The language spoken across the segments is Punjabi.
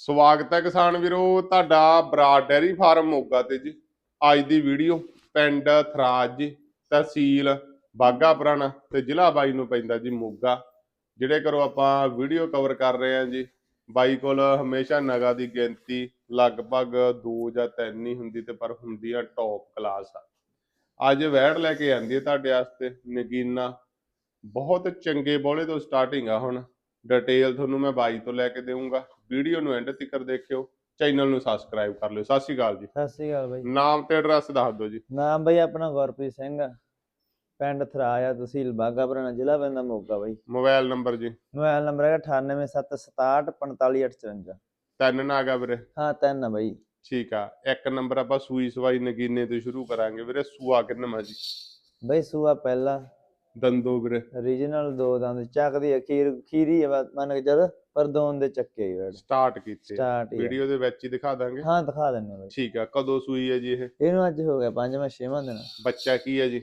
ਸਵਾਗਤ ਹੈ ਕਿਸਾਨ ਵੀਰੋ, ਤੁਹਾਡਾ ਬਰਾਡ ਡੈਰੀ ਫਾਰਮ ਮੋਗਾ ਤੇ ਜੀ। ਅੱਜ ਦੀ ਵੀਡੀਓ ਪਿੰਡ ਥਰਾਜ ਜੀ ਤਹਿਸੀਲ ਬਾਗਾ ਪੁਰਾਣਾ ਤੇ ਜ਼ਿਲ੍ਹਾ ਬਾਈ ਨੂੰ ਪੈਂਦਾ ਜੀ ਮੋਗਾ। ਜਿਹੜੇ ਕਰੋ ਆਪਾਂ ਵੀਡੀਓ ਕਵਰ ਕਰ ਰਹੇ ਹਾਂ ਜੀ, ਬਾਈ ਕੋਲ ਹਮੇਸ਼ਾ ਨਗਾ ਦੀ ਗਿਣਤੀ ਲਗਭਗ 2 ਜਾਂ 3 ਹੀ ਹੁੰਦੀ ਤੇ ਪਰ ਹੁੰਦੀ ਆ ਟੌਪ ਕਲਾਸ ਆ। ਅੱਜ ਵੈੜ ਲੈ ਕੇ ਆਂਦੀ ਹੈ ਤੁਹਾਡੇ ਵਾਸਤੇ, ਨਗੀਨਾ। ਬਹੁਤ ਚੰਗੇ ਬੋਲੇ ਤੋਂ ਸਟਾਰਟਿੰਗ ਆ ਹੁਣ। ਡਿਟੇਲ ਤੁਹਾਨੂੰ ਮੈਂ ਬਾਈ ਤੋਂ ਲੈ ਕੇ ਦੇਵਾਂਗਾ ਵੀਡੀਓ ਨੂੰ ਐਂਡ ਤੱਕ ਦੇਖਿਓ ਚੈਨਲ ਨੂੰ ਸਬਸਕ੍ਰਾਈਬ ਕਰ ਲਿਓ। ਸਤਿ ਸ਼੍ਰੀ ਅਕਾਲ ਜੀ। ਸਤਿ ਸ੍ਰੀ ਅਕਾਲ ਬਾਈ। ਨਾਮ ਤੇ ਐਡਰੈਸ ਦੱਸ ਦਿਓ ਜੀ। ਨਾਮ ਬਾਈ ਆਪਣਾ ਗੁਰਪ੍ਰੀਤ ਸਿੰਘ ਆ। ਪਿੰਡ ਥਰਾਇਆ ਤਹਿਸੀਲ ਬਾਗਾ ਪੁਰਾਣਾ ਜ਼ਿਲ੍ਹਾ ਪੈਂਦਾ ਮੋਗਾ ਬਾਈ। ਮੋਬਾਈਲ ਨੰਬਰ ਜੀ। ਮੋਬਾਈਲ ਨੰਬਰ ਹੈਗਾ 9876645855 ਤਿੰਨ ਨਾ ਗਾ ਵੀਰੇ। ਹਾਂ ਤਿੰਨ ਆ ਬਾਈ। ਠੀਕ ਆ। ਇੱਕ ਨੰਬਰ ਆਪਾਂ ਸੂਈ ਸਵਾਈ ਨਗੀਨੇ ਤੋਂ ਸ਼ੁਰੂ ਕਰਾਂਗੇ ਵੀਰੇ। ਸੂਆ ਕਿੰਨਾ ਜੀ ਬਾਈ ਸੂਆ ਪਹਿਲਾ। ਦੰਦੋ ਵੀਰੇ। ਰੀਜਨਲ ਦੋ ਦੰਦ। ਚੱਕਦੀ ਅਖੀਰ ਖੀਰੀ ਆ ਬਸ ਮੰਨ ਕੇ ਚੱਲ। ਪਰ ਦੋਨ ਦੇ ਚੱਕੇ ਹੀ ਵੜ ਸਟਾਰਟ ਕੀਤੇ। ਹੀ ਆ। ਵੀਡੀਓ ਦੇ ਵਿੱਚ ਹੀ ਦਿਖਾ ਦਾਂਗੇ। ਹਾਂ ਦਿਖਾ ਦਿੰਨੇ ਬਾਈ। ਠੀਕ ਆ ਕਦੋਂ ਸੂਈ ਹੈ ਜੀ ਇਹ? ਇਹਨੂੰ ਅੱਜ ਹੋ ਗਿਆ ਪੰਜਵਾਂ ਛੇਵਾਂ ਦਿਨ। ਬੱਚਾ ਕੀ ਹੈ ਜੀ?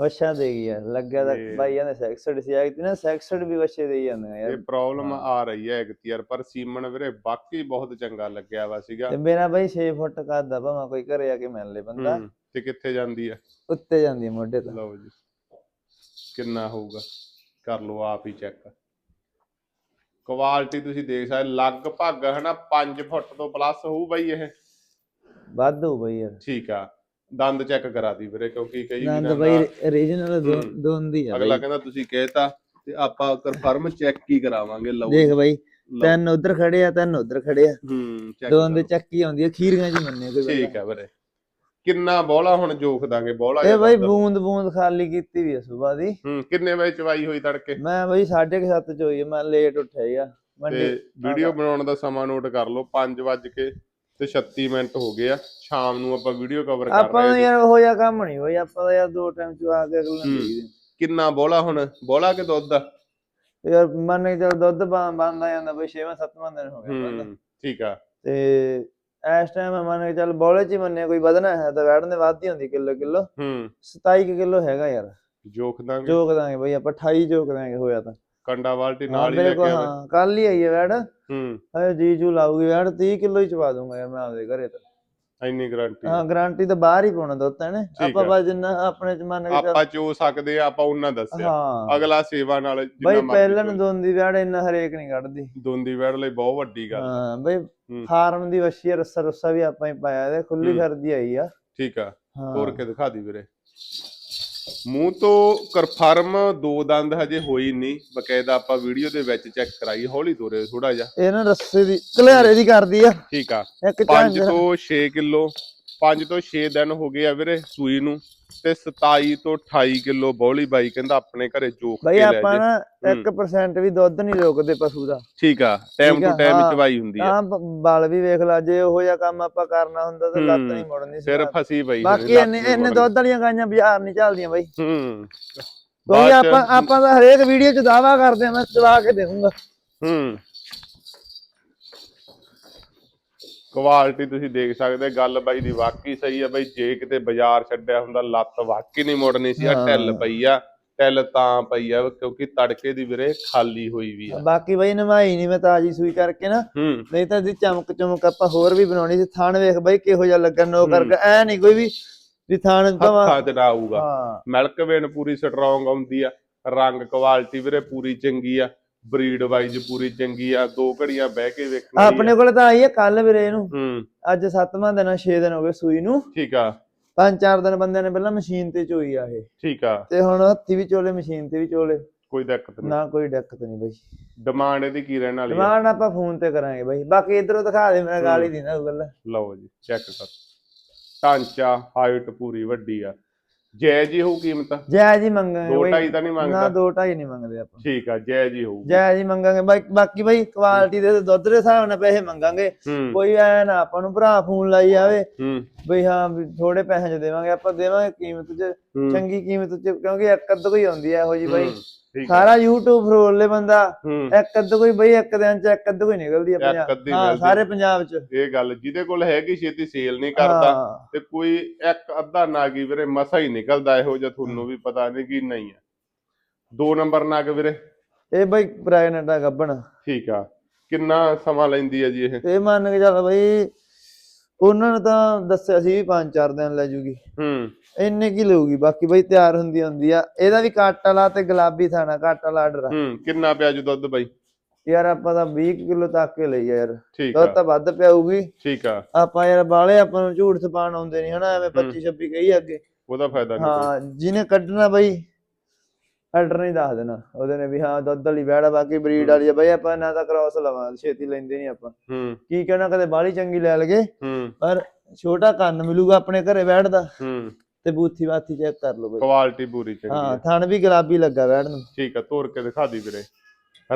ਵਛਾ ਦੇ ਗਈ ਯਾਰ ਲੱਗਿਆ ਤਾਂ ਇਹ- ਬਾਈ ਇਹਨੇ ਸੈਕਸਡ ਸੀ ਆਈ ਨਾ ਸੈਕਸਡ ਵੀ ਵਛੇ ਦੇ ਹੀ ਜਾਂਦੇ ਆ ਇਹ ਯਾਰ ਪ੍ਰੋਬਲਮ। ਆ ਰਹੀ ਹੈ ਇੱਕ ਯਾਰ ਪਰ ਸੀਮਨ ਵੀਰੇ ਬਾਕੀ ਬਹੁਤ ਚੰਗਾ ਲੱਗਿਆ ਵਾ ਸੀਗਾ। ਤੇ ਮੇਰਾ ਬਾਈ 6 ਫੁੱਟ ਕੱਦ ਆ ਭਾਵੇਂ ਕੋਈ ਘਰੇ ਆ ਕੇ ਮਿਲ ਲੇ ਬੰਦਾ। ਹੂੰ, ਤੇ ਕਿੱਥੇ ਜਾਂਦੀ ਆ? ਉੱਤੇ ਜਾਂਦੀ ਆ ਮੋਢੇ ਤੋਂ। ਲਓ ਜੀ। ਕਿੰਨਾ ਹੋਊਗਾ? ਕਰ ਲਓ ਆਪ ਹੀ ਚੈੱਕ ਕੁਆਲਿਟੀ ਤੁਸੀਂ ਦੇਖ ਸਕਦੇ ਲਗਭਗ ਹਨਾ 5 ਫੁੱਟ ਤੋਂ ਪਲੱਸ ਹੋਊ ਬਾਈ ਇਹ। ਵਾਧੂ ਬਈ ਯਾਰ। ਠੀਕ ਆ ਦੰਦ ਚੈੱਕ ਕਰਾ ਦੀ ਵੀਰੇ ਕਿਉਂਕਿ ਕਈ ਵੀਰਾਂ ਬਈ origignal। ਦੋਂਦੀ ਆ ਅਗਲਾ ਕਹਿੰਦਾ ਤੁਸੀਂ ਕਹਿਤਾ ਤੇ ਆਪਾਂ ਕਨਫਰਮ ਚੈੱਕ ਹੀ ਕਰਾਵਾਂਗੇ ਲਓ ਦੇਖ ਬਈ। ਤਿੰਨ ਉਧਰ ਖੜੇ ਆ ਤਿੰਨ ਉਧਰ ਖੜੇ ਆ। ਹੂੰ ਦੋਨ ਦੇ ਕਰੋ। ਚੱਕੀ ਆਉਂਦੀ ਆ ਖੀਰੀਆਂ ਜੀ ਮੰਨੇ ਕੋਈ ਠੀਕ ਆ ਵੀਰੇ। ਕਿੰਨਾ ਬੋਲਾ ਹੁਣ ਜੋਖ ਦਾਂਗੇ ਬੋਲਾ ਇਹ ਬਈ ਬੂੰਦ ਬੂੰਦ ਖਾਲੀ ਕੀਤੀ ਵੀ ਆ ਸਵੇਰ ਦੀ। ਹੂੰ ਕਿੰਨੇ ਵਜੇ ਚਵਾਈ ਹੋਈ ਤੜਕੇ? ਮੈਂ ਬਈ 7:30 ਚ ਹੋਈ ਆ, ਮੈਂ ਲੇਟ ਉੱਠਿਆ ਯਾ ਤੇ ਮੰਡੀ ਵੀਡੀਓ ਬਣਾਉਣ ਦਾ ਸਮਾਂ ਨੋਟ ਕਰ ਲਓ 5 ਵੱਜ ਕੇ ਤੇ 36 ਮਿੰਟ ਹੋ ਗਏ ਆ। ਸ਼ਾਮ ਨੂੰ ਆਪਾਂ ਵੀਡੀਓ ਕਵਰ ਕਰ ਆਪਾਂ ਨੂੰ ਰਹੇ ਯਾਰ ਉਹ ਜਿਹਾ ਕੰਮ ਨਹੀਂ ਹੋਈ ਆਪਾਂ ਤਾਂ ਯਾਰ ਦੋ ਟਾਈਮ ਚ ਆ ਕੇ ਅਗਲੇ ਨੂੰ ਹੂੰ। ਦੇਖਦੇ ਕਿੰਨਾ ਬੋਲਾ ਹੁਣ? ਬੋਲਾ ਕਿ ਦੁੱਧ? ਆ ਯਾਰ ਮੰਨ ਕੇ ਚੱਲ ਦੁੱਧ ਬੰਦਾ ਜਾਂਦਾ ਬਈ 6ਵਾਂ 7ਵਾਂ ਦਿਨ ਹੋ ਗਿਆ ਬੰਦਾ। ਹੂੰ ਠੀਕ ਆ। ਤੇ ਇਸ ਟਾਈਮ ਮੰਨ ਕੇ ਚੱਲ ਬੋਲੇ ਚ ਹੀ ਮੰਨੇ ਕੋਈ ਵਧਣਾ ਹੈ ਤਾਂ ਵੈੜ ਨੇ ਵੱਧਦੀ ਹੁੰਦੀ ਕਿਲੋ ਕਿਲੋ। ਹੂੰ। 27 ਕਿਲੋ ਹੈਗਾ ਯਾਰ। ਜੋਖ ਦਾਂਗੇ। ਜੋਕ ਦਾਂਗੇ ਬਈ ਆਪਾਂ 28 ਜੋਕ ਦਾਂਗੇ ਹੋਇਆ ਤਾਂ। ਕੰਡਾ ਬਾਲਟੀ ਨਾਲ ਹੀ ਲੈ ਕੇ ਆਵੇ ਹਾਂ ਕੱਲ ਹੀ ਆਈ ਹੈ ਵੈੜ। ਹੂੰ। ਹਏ ਜੀ ਜੂ ਲਾਊਗੀ ਵੈੜ 30 ਕਿਲੋ ਹੀ ਚਵਾ ਦੂੰਗਾ ਯਾਰ ਮੈਂ ਆਪਦੇ ਘਰੇ ਤਾਂ। ਇੰਨੀ ਗਾਰੰਟੀ ਹਾਂ ਗਾਰੰਟੀ ਤਾਂ ਬਾਹਰ ਹੀ ਪਾਉਣਾ ਦੁੱਧ ਨੇ। ਆਪਾਂ ਹੈ। ਬਸ ਜਿੰਨਾ ਆਪਣੇ ਚ ਮੰਨ ਕੇ ਚੱਲ ਆਪਾਂ ਚੋ ਸਕਦੇ ਆ ਆਪਾਂ ਉਹਨਾਂ ਦੱਸਿਆ। ਹਾਂ। ਅਗਲਾ ਸੇਵਾ ਨਾਲ ਬਈ ਜਿੰਨਾ ਪਹਿਲਾਂ ਮਰਜ਼ੀ ਨੂੰ ਦੋਂਦੀ ਵੈੜ ਇੰਨਾ ਹਰੇਕ ਨਹੀਂ ਕੱਢਦੀ। ਦੋਂਦੀ ਵੈੜ ਲਈ ਬਹੁਤ ਵੱਡੀ ਗੱਲ। ਹਾਂ ਬਈ ਹੂੰ। ਫਾਰਮ ਦੀ ਆ, ਰੱਸਾ ਰੁੱਸਾ ਵੀ ਆਪਾਂ ਹੀ ਪਾਇਆ ਇਹਦੇ ਖੁੱਲੀ ਹੂੰ। ਫਿਰਦੀ ਆਈ ਆ। ਠੀਕ ਆ। ਹਾਂ। ਤੋੜ ਕੇ ਦਿਖਾ ਦੀ ਵੀਰੇ? ਮੂੰਹ ਤੋਂ ਕਨਫਰਮ ਦੋ ਦੰਦ ਹਜੇ ਹੋਈ ਨਹੀਂ। ਬਕਾਇਦਾ ਆਪਾਂ ਵੀਡੀਓ ਦੇ ਵਿੱਚ ਚੈੱਕ ਕਰਾਈ ਹੌਲੀ ਤੋਰੇ ਥੋੜਾ ਜਿਹਾ। ਇਹ ਨਾ ਰੱਸੇ ਦੀ ਕਲਿਆਰੇ ਦੀ ਕਰਦੀ ਆ। ਠੀਕ ਆ। ਇੱਕ 5 ਝਾਂਜਰ। ਤੋਂ 6 ਕਿਲੋ। 5 ਤੋਂ 6 ਦਿਨ ਹੋ ਗਏ ਆ ਵੀਰੇ ਸੂਈ ਨੂੰ ਤੇ 27 ਤੋਂ 28 ਕਿਲੋ ਬੌਲੀ ਬਾਈ ਕਹਿੰਦਾ ਆਪਣੇ ਘਰੇ ਜੋਖ ਕੇ ਬਈ ਲੈ ਆਪਾਂ ਜੇ ਨਾ ਹੂੰ। 1% ਵੀ ਦੁੱਧ ਨਹੀਂ ਰੋਕਦੇ ਪਸ਼ੂ ਦਾ ਠੀਕ ਆ ਟਾਈਮ ਟੂ ਟਾਈਮ। ਚਵਾਈ ਹੁੰਦੀ ਆ ਤਾਂ ਬਲ ਵੀ ਵੇਖ ਲਾ ਜੇ ਉਹੋ ਜਿਹਾ ਕੰਮ ਆਪਾਂ ਕਰਨਾ ਹੁੰਦਾ ਤਾਂ ਲੱਤ। ਨਹੀਂ ਮੁੜਨੀ ਸੀ ਸਿਰ। ਫਸੀ ਪਈ ਬਾਕੀ ਹੋਣੀ, ਲੱਤ ਇੰਨੇ ਨੀ ਇੰਨੇ ਮੁੜਨੀ। ਦੁੱਧ ਵਾਲੀਆਂ ਗਾਈਆਂ ਬਾਜ਼ਾਰ ਨਹੀਂ ਚੱਲਦੀਆਂ ਬਈ ਹੂੰ ਕੋਈ ਆਪਾਂ ਆਪਾਂ ਤਾਂ ਹਰੇਕ ਵੀਡੀਓ 'ਚ ਦਾਵਾ ਕਰਦੇ ਆ ਮੈਂ ਚਲਾ ਕੇ ਦੇਵਾਂਗਾ ਹੂੰ ਕੁਆਲਿਟੀ ਤੁਸੀਂ ਦੇਖ ਸਕਦੇ ਗੱਲ ਬਾਈ ਦੀ ਵਾਕਈ ਸਹੀ ਆ ਬਾਈ ਜੇ ਕਿਤੇ ਬਾਜ਼ਾਰ ਛੱਡਿਆ ਹੁੰਦਾ ਲੱਤ ਵਾਕਈ ਨਹੀਂ ਮੁੜਨੀ ਸੀ ਆ। ਢਿੱਲ ਪਈ ਆ ਢਿੱਲ ਤਾਂ ਪਈ ਆ ਕਿਉਂਕਿ ਤੜਕੇ ਦੀ ਵੀਰੇ ਖਾਲੀ ਹੋਈ ਵੀ ਆ। ਬਾਕੀ ਬਈ ਨਮਾਈ ਨਹੀਂ ਮੈਂ ਤਾਜੀ ਸੂਈ ਕਰਕੇ ਨਾ ਨਹੀਂ ਤਾਂ ਦੀ ਚਮਕ ਚਮਕ ਆਪਾਂ ਹੋਰ ਵੀ ਬਣਾਉਣੀ ਸੀ ਥਾਣ ਵੇਖ ਬਈ ਕਿਹੋ ਜਿਹਾ ਲੱਗਣ ਨੋ। ਕਰਕੇ ਐ ਨਹੀਂ ਕੋਈ ਵੀ ਵੀ ਥਾਣ ਭਾਵਾਂ ਹੱਥਾਂ ਤੇ ਨਾ ਆਊਗਾ। ਮਿਲਕ ਵੇਨ ਪੂਰੀ ਸਟਰੋਂਗ ਆਉਂਦੀ ਆ ਰੰਗ ਕੁਆਲਿਟੀ ਵੀਰੇ ਪੂਰੀ ਚੰਗੀ ਆ। ਬਰੀਡ ਵਾਈਜ਼ ਪੂਰੀ ਚੰਗੀ ਆ ਦੋ ਘੜੀਆਂ ਬਹਿ ਕੇ ਵੇਖਣੀ ਆਪਣੇ ਕੋਲ ਤਾਂ ਆਈ ਹੈ ਕੱਲ ਵੀਰੇ ਇਹਨੂੰ। ਹੂੰ। ਅੱਜ 7ਵਾਂ ਦਿਨ ਆ 6 ਦਿਨ ਹੋ ਗਏ ਸੂਈ ਨੂੰ। ਠੀਕ ਆ। ਪੰਜ ਚਾਰ ਦਿਨ ਬੰਦਿਆਂ ਨੇ ਪਹਿਲਾਂ ਮਸ਼ੀਨ ਤੇ ਚੋਈ ਆ ਇਹ। ਠੀਕ ਆ। ਤੇ ਹੁਣ ਹੱਥੀ ਵੀ ਚੋਲੇ ਮਸ਼ੀਨ ਤੇ ਵੀ ਚੋਲੇ। ਕੋਈ ਦਿੱਕਤ ਨਹੀਂ। ਨਾ ਕੋਈ ਦਿੱਕਤ ਨਹੀਂ ਬਈ। ਡਿਮਾਂਡ ਇਹਦੀ ਕੀ ਰਹਿਣ ਵਾਲੀ ਆ? ਡਿਮਾਂਡ ਆਪਾਂ ਫੋਨ ਤੇ ਕਰਾਂਗੇ ਬਈ। ਬਾਕੀ ਇਧਰੋਂ ਦਿਖਾ ਦੇ ਮੇਰਾ ਗਾਲੀ ਦੀ ਨਾ ਗੱਲ। ਲਓ ਜੀ ਚੈੱਕ ਕਰ। ਢਾਂਚਾ ਹਾਈਟ ਪੂਰੀ ਵੱਡੀ ਆ। ਜੈ ਜੀ ਹੋਊ ਕੀਮਤ? ਜੈ ਜੀ ਮੰਗਾਂਗੇ ਦੋ ਢਾਈ ਤਾਂ ਨਹੀਂ ਨਾ ਮੰਗਦਾ ਦੋ ਢਾਈ ਨਹੀਂ ਮੰਗਦੇ ਆਪਾਂ। ਠੀਕ ਆ ਜੈ ਜੀ ਹੋਊ ਜੈ ਜੀ ਮੰਗਾਂਗੇ। ਬਾਈ ਬਾਕੀ ਬਈ ਕੁਆਲਿਟੀ ਦੇ ਦੁੱਧ ਦੇ ਹਿਸਾਬ ਨਾਲ ਪੈਸੇ ਮੰਗਾਂਗੇ। ਹੂੰ। ਕੋਈ ਐ ਨਾ ਆਪਾਂ ਨੂੰ ਭਰਾ ਫੋਨ ਲਾਈ ਜਾਵੇ। ਹੂੰ। ਬਈ ਹਾਂ ਥੋੜੇ ਪੈਸੇ ਚ ਦੇਵਾਂਗੇ। ਆਪਾਂ ਦੇਵਾਂਗੇ ਕੀਮਤ ਚ ਹੂੰ, ਚੰਗੀ ਕੀਮਤ ਚ ਕਿਉਂਕਿ ਇੱਕ ਅੱਧ ਕੋਈ ਆਉਂਦੀ ਐ ਇਹੋ ਜੀ ਹੂੰ, ਆ ਸਾਰਾ YouTube ਫਰੋਲੇ ਬੰਦਾ ਇੱਕ ਅੱਧ ਕੋਈ ਬਈ ਇੱਕ ਦਿਨ ਚ ਇੱਕ ਅੱਧ ਕੋਈ ਨਿਕਲਦੀ ਆ ਪੰਜਾਬ। ਹਾਂ। ਸਾਰੇ ਪੰਜਾਬ ਚ। ਇਹ ਗੱਲ ਜਿਹਦੇ ਕੋਲ ਹੈਗੀ ਛੇਤੀ ਸੇਲ ਨਹੀਂ ਕਰਦਾ ਤੇ ਕੋਈ ਇੱਕ ਅੱਧਾ ਨਾਗੀ ਵੀਰੇ ਮਸਾ ਹੀ ਨਿਕਲਦਾ ਇਹੋ ਜਿਹਾ ਤੁਹਾਨੂੰ ਵੀ ਪਤਾ ਨਹੀਂ ਕੀ ਨਹੀਂ ਆ। ਦੋ ਨੰਬਰ ਨਾਗ ਵੀਰੇ। ਇਹ ਬਈ ਪ੍ਰੈਗਨੈਂਟ ਆ ਗੱਬਣ। ਠੀਕ ਆ। ਕਿੰਨਾ ਸਮਾਂ ਲੈਂਦੀ ਹੈ ਜੀ ਇਹ? ਇਹ ਮੰਨ ਕੇ ਚੱਲ ਬਈ ਉਹਨਾਂ ਨੇ ਤਾਂ ਦੱਸਿਆ ਸੀ ਵੀ ਪੰਜ ਚਾਰ ਦਿਨ ਲੈ ਜੂਗੀ। ਹੂੰ। ਇੰਨੇ ਕੀ ਲਊਗੀ? ਬਾਕੀ ਬਈ ਤਿਆਰ ਹੁੰਦੀ ਹੁੰਦੀ ਆ। ਇਹਦਾ ਵੀ ਕੱਟ ਵਾਲਾ ਤੇ ਗੁਲਾਬੀ ਥਾਣਾ ਕੱਟ ਵਾਲਾ ਆਰਡਰ ਆ ਹੂੰ ਕਿੰਨਾ ਪਿਆ ਜੀ ਦੁੱਧ ਬਾਈ? ਯਾਰ ਆਪਾਂ ਤਾਂ 20 ਕਿਲੋ ਤੱਕ ਕੇ ਲਈ ਯਾਰ। ਦੁੱਧ ਤਾਂ ਵੱਧ ਪਿਆਊਗੀ। ਠੀਕ ਆ। ਆਪਾਂ ਯਾਰ ਬਾਲੇ ਆਪਾਂ ਨੂੰ ਝੂਠ ਸਪਾਣ ਆਉਂਦੇ ਨਹੀਂ ਹਨਾ ਐਵੇਂ 25 26 ਕਹੀ ਅੱਗੇ। ਉਹਦਾ ਫਾਇਦਾ। ਹਾਂ ਜਿਹਨੇ ਕੱਢਣਾ ਬਈ ਆਰਡਰ ਨਹੀਂ ਦੱਸ ਦੇਣਾ। ਉਹਦੇ ਨੇ ਵੀ ਹਾਂ ਦੁੱਧ ਵਾਲੀ ਵੈੜ ਆ ਬਾਕੀ ਬਰੀਡ ਵਾਲੀ ਆ। ਬਈ ਆਪਾਂ ਨਾ ਤਾਂ ਕ੍ਰਾਸ ਲਵਾਂ ਛੇਤੀ ਲੈਂਦੇ ਨਹੀਂ ਆਪਾਂ। ਹੂੰ। ਕੀ ਕਹਿਣਾ ਕਦੇ ਬਾਲੀ ਚੰਗੀ ਲੈ ਲਗੇ। ਹੂੰ। ਪਰ ਛੋਟਾ ਕੰਨ ਮਿਲੂਗਾ ਆਪਣੇ ਘਰੇ ਵੈੜ ਦਾ। ਹੂੰ। ਤੇ ਬੂਥੀ ਬਾਥੀ ਚੈੱਕ ਕਰ ਲਓ ਬਈ। ਕੁਆਲਿਟੀ ਪੂਰੀ ਚੰਗੀ ਹਾਂ ਥਣ ਵੀ ਗੁਲਾਬੀ ਲੱਗਾ ਵੈੜ ਨੂੰ। ਠੀਕ ਆ ਤੋਰ ਕੇ ਦਿਖਾ ਦੀ ਵੀਰੇ।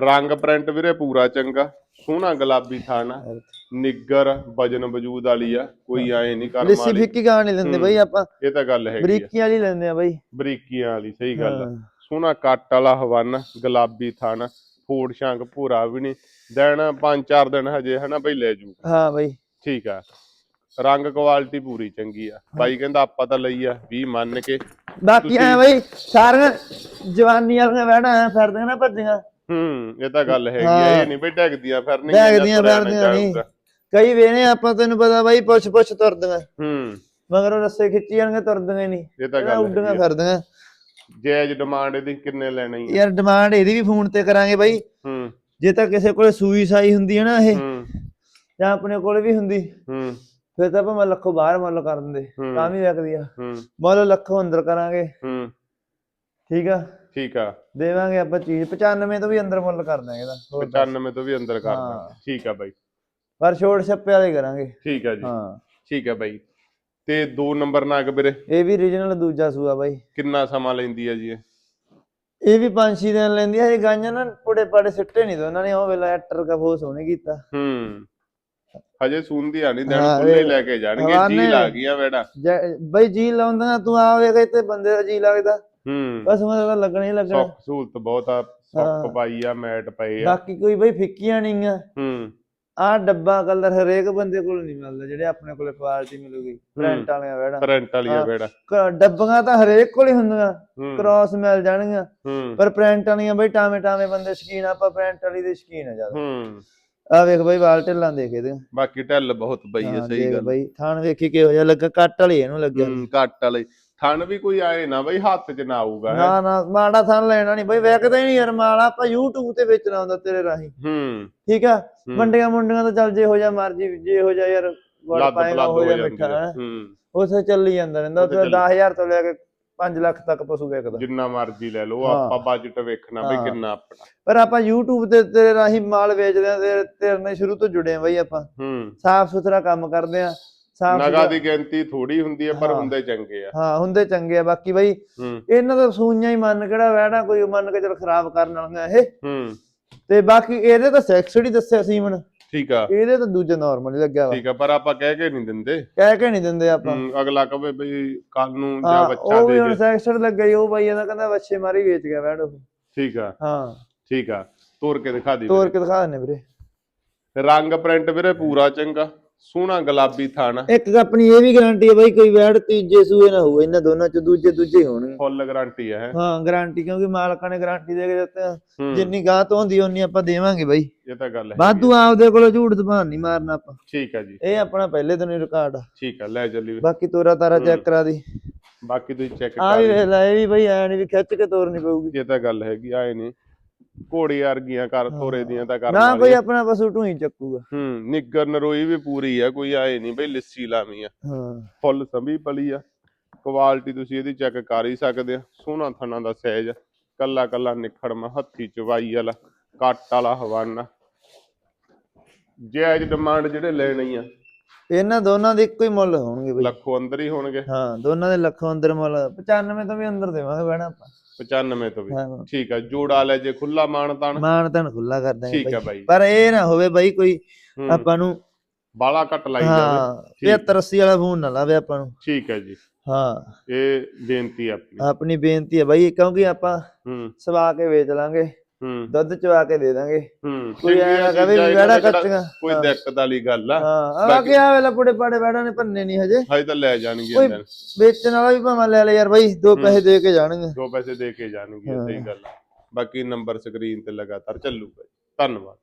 ਰੰਗ ਪ੍ਰਿੰਟ ਵੀਰੇ ਪੂਰਾ ਚੰਗਾ। ਸੋਹਣਾ ਗੁਲਾਬੀ ਥਾਨ ਆ। ਨਿੱਗਰ ਵਜਨ ਵਜੂਦ ਵਾਲੀ ਆ। ਕੋਈ ਐ ਨਹੀਂ ਕਰਮ ਲਿੱਸੀ ਫਿੱਕੀ ਗਾਣ ਨਹੀਂ ਲੈਂਦੇ ਬਈ ਆਪਾਂ। ਇਹ ਤਾਂ ਗੱਲ ਹੈਗੀ ਆ। ਬਰੀਕੀ ਵਾਲੀ ਲੈਂਦੇ ਆ ਬਈ। ਬਰੀਕੀਆਂ ਵਾਲੀ ਸਹੀ ਗੱਲ ਆ। ਸੋਹਣਾ ਕੱਟ ਵਾਲਾ ਹਵਨ ਗੁਲਾਬੀ ਥਣ ਫੂੜ ਸ਼ੰਕ ਭੂਰਾ ਵੀ ਨਹੀਂ ਦਿਨ ਪੰਜ ਚਾਰ ਦਿਨ ਹਜੇ ਹਨਾ ਬਈ ਲੈ ਜੂ। ਹਾਂ ਬਈ। ਠੀਕ ਆ। ਰੰਗ ਕੁਆਲਿਟੀ ਪੂਰੀ ਚੰਗੀ ਆ। ਬਾਈ ਕਹਿੰਦਾ ਆਪਾਂ ਤਾਂ ਲਈ ਆ 20 ਮੰਨ ਕੇ। ਬਾਕੀ ਐ ਬਈ ਸਾਰੀਆਂ ਜਵਾਨੀ ਵਾਲੀਆਂ ਐ ਫਿਰਦੀਆਂ ਨਾ ਭੱਜੀਆਂ। ਹੂੰ ਇਹ ਤਾਂ ਗੱਲ ਹੈਗੀ ਆ। ਇਹ ਨਹੀਂ ਬਈ ਡੈਗਦੀਆਂ ਫਿਰਨੀਆਂ ਡੈਗਦੀਆਂ ਫਿਰਦੀਆਂ ਨਹੀਂ। ਕਈ ਵੇਨੇ ਆਪਾਂ ਤੈਨੂੰ ਪਤਾ ਬਾਈ ਪੁੱਛ ਪੁੱਛ ਤੁਰਦੀਆਂ। ਹੂੰ। ਮਗਰੋਂ ਰੱਸੇ ਖਿੱਚੀ ਜਾਣਗੇ ਤੁਰਦੀਆਂ ਨਹੀਂ ਇਹ ਤਾਂ ਗੱਲ ਉੱਡੀਆਂ। ਫਿਰਦੀਆਂ। ਜਾਇਜ਼ ਡਿਮਾਂਡ ਇਹਦੀ ਕਿੰਨੇ ਲੈਣਾ ਹੀ ਯਾਰ ਡਿਮਾਂਡ ਇਹਦੀ ਵੀ ਫੋਨ ਤੇ ਕਰਾਂਗੇ ਬਾਈ। ਹੂੰ। ਜੇ ਤਾਂ ਕਿਸੇ ਕੋਲੇ ਸੂਈ ਸਾਈ ਹੁੰਦੀ ਹੈ ਨਾ ਇਹ ਹੂੰ। ਜਾਂ ਆਪਣੇ ਕੋਲੇ ਵੀ ਹੁੰਦੀ ਹੂੰ। ਫਿਰ ਤਾਂ ਆਪਾਂ ਲੱਖੋਂ ਬਾਹਰ ਮੁੱਲ ਕਰ ਦਿੰਦੇ ਹੂੰ। ਤਾਂ ਵੀ ਵਿਕਦੀ ਆ। ਹੂੰ। ਮੁੱਲ ਲੱਖੋਂ ਅੰਦਰ ਕਰਾਂਗੇ। ਹੂੰ। ਠੀਕ ਆ? ਠੀਕ ਆ। ਦੇਵਾਂਗੇ ਆਪਾਂ ਚੀਜ਼। 95 ਤੋਂ ਵੀ ਅੰਦਰ ਮੁੱਲ ਕਰ ਦਾਂਗੇ ਇਹਦਾ। ਹੋਰ ਦੱਸ। 95 ਤੋਂ ਵੀ ਅੰਦਰ ਕਰ ਹਾਂ। ਦਾਂਗੇ ਠੀਕ ਆ ਬਾਈ। ਪਰ ਛੋੜ ਛੱਪੇ ਵਾਲੇ ਕਰਾਂਗੇ। ਠੀਕ ਆ ਜੀ। ਹਾਂ। ਠੀਕ ਆ ਬਾਈ। ਤੇ ਦੋ ਨੰਬਰ ਨਾਗ ਵੀਰੇ? ਇਹ ਵੀ ਰੀਜਨਲ ਦੂਜਾ ਸੂਆ ਬਾਈ। ਕਿੰਨਾ ਸਮਾਂ ਲੈਂਦੀ ਆ ਜੀ ਇਹ? ਇਹ ਵੀ ਪੰਜ ਛੇ ਦਿਨ ਲੈਂਦੀ ਆ। ਇਹ ਗਾਈਆਂ ਨਾ ਪੁੜੇ ਪਾੜੇ ਸਿੱਟੇ ਨਹੀਂ ਦੋ ਉਹਨਾਂ ਨੇ ਉਹ ਵੇਲਾ ਐਟਰ ਕਾ ਬਹੁਤ ਸੋਹਣੇ ਕੀਤਾ। ਹੂੰ। ਹਜੇ ਸੁਣਦੀ ਆ ਨਹੀਂ ਦਿਨ ਹਾਂ, ਖੁੱਲੇ ਲੈ ਕੇ ਜਾਣਗੇ ਜੀ ਲਾ ਗਈਆਂ ਵੇੜਾ। ਜੈ- ਬਈ ਜੀ ਲਾਉਂਦਾ ਤੂੰ ਆਵੇਗਾ ਤੇ ਬੰਦੇ ਦਾ ਜੀ ਲੱਗਦਾ। ਹੂੰ। ਬਸ ਮੈਨੂੰ ਤਾਂ ਲੱਗਣਾ ਹੀ ਲੱਗਣਾ। ਸਹੂਲਤ ਬਹੁਤ ਆ ਹਾਂ। ਪਾਈ ਆ ਮੈਟ ਪਏ ਆ। ਬਾਕੀ ਕੋਈ ਬਈ ਫਿੱਕੀਆਂ ਨਹੀਂ ਆ। ਹੂੰ। ਆ ਡੱਬਾ ਕਲਰ ਹਰੇਕ ਬੰਦੇ ਕੋਲ ਨਹੀਂ ਮਿਲਦਾ ਜਿਹੜੇ ਆਪਣੇ ਕੋਲੇ ਕੁਆਲਿਟੀ ਮਿਲੂਗੀ। ਪ੍ਰਿੰਟ ਵਾਲੀਆਂ ਵੈੜਾ ਕਰੰਟ ਵਾਲੀਆਂ। ਵੇੜਾ ਡੱਬੀਆਂ ਤਾਂ ਹਰੇਕ ਕੋਲ ਹੀ ਹੁੰਦੀਆਂ ਕ੍ਰਾਸ ਮਿਲ ਜਾਣਗੀਆਂ। ਪਰ ਪ੍ਰਿੰਟ ਵਾਲੀਆਂ ਬਈ ਟਾਵੇਂ ਟਾਵੇਂ ਬੰਦੇ ਸ਼ਕੀਨ ਆਪਾਂ ਪ੍ਰਿੰਟ ਵਾਲੀ ਦੇ ਸ਼ਕੀਨ ਆ ਜ਼ਿਆਦਾ। ਆ ਵੇਖ ਬਈ ਵਾਲ ਢਿੱਲਾਂ ਦੇਖ ਇਹਦੇ। ਬਾਕੀ ਢਿੱਲ ਬਹੁਤ ਹਾਂ, ਸਹੀ ਗੱਲ। ਬਈ ਥਾਣ ਵੇਖੀ ਕਿਹੋ ਜਿਹਾ ਲੱਗਾ ਕੱਟ ਵਾਲੀ ਇਹਨੂੰ ਲੱਗਿਆ। ਘੱਟ ਵਾਲੇ। ਥਣ ਵੀ ਕੋਈ ਆਏ ਨਾ ਬਈ ਹੱਥ 'ਚ ਨਾ ਆਊਗਾ। ਨਾ ਨਾ ਮਾੜਾ ਥਾਣ ਲੈਣਾ ਨਹੀਂ ਬਈ ਵੇਖਦਾ ਹੀ ਨਹੀਂ ਯਾਰ ਮਾੜਾ ਆਪਾਂ YouTube ਤੇ ਵੇਚਣਾ ਹੁੰਦਾ ਤੇਰੇ ਰਾਹੀਂ। ਹੂੰ। ਠੀਕ ਆ? ਹੂੰ। ਮੰਡੀਆਂ ਮੁੰਡੀਆਂ ਤਾਂ ਚੱਲ ਜੇ ਹੋ ਜਾ ਮਰਜ਼ੀ ਜੇ ਹੋ ਜਾ ਯਾਰ ਵੜ ਪਾਏਗਾ ਹੋ ਜਾ ਮਿੱਠਾ ਹੈਂ। ਉੱਥੇ ਚੱਲੀ ਜਾਂਦਾ ਰਹਿੰਦਾ ਚੱਲੀ- 10000 ਤੋਂ ਲੈ ਕੇ 5 ਲੱਖ ਤੱਕ ਪਸ਼ੂ ਵੇਚਦਾ ਜਿੰਨਾ ਮਰਜ਼ੀ ਲੈ ਲਓ। ਆਪਾਂ ਬਜਟ ਵੇਖਣਾ ਹਾਂ। ਕਿੰਨਾ ਆਪਣਾ। ਪਰ ਆਪਾਂ YouTube ਤੇ ਤੇਰੇ ਰਾਹੀਂ ਮਾਲ ਵੇਚਦੇ ਆ ਤੇਰੇ ਨਾਲ ਸ਼ੁਰੂ ਤੋਂ ਜੁੜੇ ਆ ਬਈ ਆਪਾਂ। ਹੂੰ। ਸਾਫ਼ ਸੁਥਰਾ ਕੰਮ ਕਰਦੇ ਆ। ਸਾਫ਼ ਨਗਾ ਦੀ ਗਿਣਤੀ ਥੋੜੀ ਹੁੰਦੀ ਹੈ ਪਰ ਹਾਂ। ਹੁੰਦੇ ਚੰਗੇ ਆ। ਹਾਂ ਹੁੰਦੇ ਚੰਗੇ ਆ। ਬਾਕੀ ਬਈ ਹੂੰ। ਇਹਨਾਂ ਦਾ ਸੂਈਆਂ ਹੀ ਮੰਨ ਕਿਹੜਾ ਵੈਣਾ ਕੋਈ ਮੰਨ ਕੇ ਚਲ ਖਰਾਬ ਕਰਨ ਵਾਲੀਆਂ ਇਹ ਹੂੰ। ਤੇ ਬਾਕੀ ਇਹਦੇ ਤਾਂ ਸੈਕਸਡ ਹੀ ਦੱਸਿਆ ਸੀ ਮਨ ਠੀਕ ਆ। ਇਹਦੇ ਤਾਂ ਦੂਜੇ ਨਾਰਮਲ ਹੀ ਲੱਗਿਆ ਵਾ। ਠੀਕ ਆ ਪਰ ਆਪਾਂ ਕਹਿ ਕੇ ਨਹੀਂ ਦਿੰਦੇ। ਕਹਿ ਕੇ ਨਹੀਂ ਦਿੰਦੇ ਆਪਾਂ। ਹੂੰ, ਅਗਲਾ ਕਵੇ ਬਈ ਕੱਲ ਨੂੰ ਜਾਂ ਬੱਚਾ ਉਹ ਵੀ ਦੇ ਹੁਣ ਦੇ ਸੈਕਸਡ ਲੱਗਾ ਹੀ ਉਹ ਬਾਈ ਇਹਦਾ ਕਹਿੰਦਾ ਬੱਚੇ ਮਾਰੀ ਵੇਚ ਗਿਆ ਵੈੜ ਉਹ। ਠੀਕ ਆ। ਹਾਂ। ਠੀਕ ਆ। ਤੋਰ ਕੇ ਦਿਖਾ ਦੀ ਤੋਰ ਕੇ ਦਿਖਾ ਦਿੰਨੇ ਵੀਰੇ ਵੀਰੇ। ਰੰਗ ਪ੍ਰਿੰਟ ਵੀਰੇ ਪੂਰਾ ਚੰਗਾ। ਸੋਹਣਾ ਗੁਲਾਬੀ ਥਾਣਾ। ਇੱਕ ਆਪਣੀ ਇਹ ਵੀ ਗਾਰੰਟੀ ਹੈ ਬਾਈ ਕੋਈ ਵੈੜ ਤੀਜੇ ਸੂਏ ਨਾ ਹੋਵੇ ਇਹਨਾਂ ਦੋਨਾਂ ਚ ਦੂਜੇ ਦੂਜੇ ਹੀ ਹੋਣਗੇ। ਫੁੱਲ ਗਾਰੰਟੀ ਹੈ। ਹਾਂ ਗਾਰੰਟੀ ਕਿਉਂਕਿ ਮਾਲਕਾਂ ਨੇ ਗਾਰੰਟੀ ਦੇ ਕੇ ਦਿੱਤੇ ਆ। ਹੂੰ, ਜਿੰਨੀ ਗਾਹ ਤੋਂ ਹੁੰਦੀ ਓਨੀ ਆਪਾਂ ਦੇਵਾਂਗੇ ਬਾਈ। ਇਹ ਤਾਂ ਗੱਲ ਹੈ। ਵਾਧੂ ਆਪਦੇ ਕੋਲੋਂ ਝੂਠ ਜ਼ਬਾਨ ਨਹੀਂ ਮਾਰਨਾ ਆਪਾਂ। ਠੀਕ ਆ ਜੀ। ਇਹ ਆਪਣਾ ਪਹਿਲੇ ਦਿਨ ਹੀ ਰਿਕਾਰਡ ਆ। ਠੀਕ ਆ ਲੈ ਚੱਲੀ ਬਾਕੀ ਤੋਰਾ ਤਾਰਾ ਹੂੰ। ਚੈੱਕ ਕਰਾ ਦੀ। ਬਾਕੀ ਤੁਸੀਂ ਚੈੱਕ ਆ ਕਰ ਵੀ। ਵੇਖ ਲੈ ਇਹ ਵੀ ਬਈ ਐ ਨਹੀਂ ਵੀ ਖਿੱਚ ਕੇ ਤੋਰਨੀ ਪਊਗੀ। ਇਹ ਤਾਂ ਗੱਲ ਹੈਗੀ ਆਏ ਨੇ। ਘੋੜੀ ਵਰਗੀਆਂ ਕਰ ਤੋਰੇ ਦੀਆਂ ਤਾਂ ਕਰਨ ਨਾ ਕੋਈ। ਆਪਣਾ ਪਸ਼ੂ ਢੂਈ ਚੱਕੂਗਾ। ਹੂੰ ਨਿੱਗਰ ਨਰੋਈ ਵੀ ਪੂਰੀ ਆ ਕੋਈ ਆਏ ਨਹੀਂ ਬਈ ਲਿੱਸੀ ਲਾਵੀਂ ਆ। ਹਾਂ। ਫੁੱਲ ਸੰਭੀ ਪਲੀ ਆ। ਕੁਆਲਿਟੀ ਤੁਸੀਂ ਇਹਦੀ ਚੈੱਕ ਕਰ ਹੀ ਸਕਦੇ ਆ। ਸੋਹਣਾ ਥਣਾ ਦਾ ਸਾਈਜ਼ ਕੱਲਾ ਕੱਲਾ ਨਿਖੜਮਾ ਹੱਥੀ ਚਵਾਈ ਵਾਲਾ ਕੱਟ ਵਾਲਾ ਹਵਾਨਾ। ਜਾਇਜ਼ ਡਿਮਾਂਡ ਜਿਹੜੇ ਲੈਣੀ ਆ। ਇਹਨਾਂ ਦੋਨਾਂ ਦੇ ਇੱਕੋ ਹੀ ਮੁੱਲ ਹੋਣਗੇ ਬਈ। ਲੱਖੋਂ ਅੰਦਰ ਹੀ ਹੋਣਗੇ। ਹਾਂ ਦੋਨਾਂ ਦੇ ਲੱਖੋਂ ਅੰਦਰ ਮੁੱਲ 95 ਤੋਂ ਵੀ ਅੰਦਰ ਦੇਵਾਂਗੇ ਬਹਿਣਾ ਆਪਾਂ। 95 ਤੋਂ ਵੀ। ਹਾਂ। ਠੀਕ ਆ ਜੋੜਾ ਲੈ ਜੇ ਖੁੱਲਾ ਮਾਨ ਤਾਨ ਮਾਨ ਤਨ ਖੁੱਲਾ ਕਰ ਦਾਂਗੇ ਠੀਕ ਆ ਬਾਈ। ਪਰ ਇਹ ਨਾ ਹੋਵੇ ਬਾਈ ਕੋਈ ਹੂੰ, ਆਪਾਂ ਨੂੰ ਬਾਲਾ ਘੱਟ ਲਾਈ ਜਾਵੇ। ਹਾਂ ਠੀਕ। 75 80 ਵਾਲਾ ਫੋਨ ਨਾ ਲਾਵੇ ਆਪਾਂ ਨੂੰ। ਠੀਕ ਹੈ ਜੀ। ਹਾਂ। ਇਹ ਬੇਨਤੀ ਆ ਆਪਣੀ। ਆਪਣੀ ਬੇਨਤੀ ਹੈ ਬਾਈ ਕਿਉਂਕਿ ਆਪਾਂ ਹੂੰ। ਸਵਾ ਕੇ ਵੇਚ ਲਾਂਗੇ। ਦੁੱਧ ਚਵਾ ਕੇ ਦੇ ਦਾਂਗੇ। ਹੂੰ। ਕੋਈ ਐ ਨਾ ਕਵੇ ਵੀ ਵੜਾ ਕੱਚੀਆਂ। ਕੋਈ। ਦਿੱਕਤ ਵਾਲੀ ਗੱਲ ਆ। ਹਾਂ। ਆ ਕਿ ਆ ਵੇਲੇ ਪੁੜੇ ਪਾੜੇ ਵੜਾ ਨੇ ਭੰਨੇ ਨਹੀਂ ਹਜੇ। ਹਜੇ ਤਾਂ ਲੈ ਜਾਣਗੇ ਕੋਈ-। ਵੇਚਣ ਵਾਲਾ ਵੀ ਭਾਵੇਂ ਲੈ ਲੈ ਯਾਰ ਬਾਈ ਦੋ ਪੈਸੇ ਦੇ ਕੇ ਜਾਣਗੇ। ਦੋ ਪੈਸੇ ਦੇ ਕੇ ਜਾਣਗੇ। ਸਹੀ ਗੱਲ ਆ। ਬਾਕੀ ਨੰਬਰ ਸਕਰੀਨ ਤੇ ਲਗਾਤਾਰ ਚੱਲੂਗਾ। ਧੰਨਵਾਦ।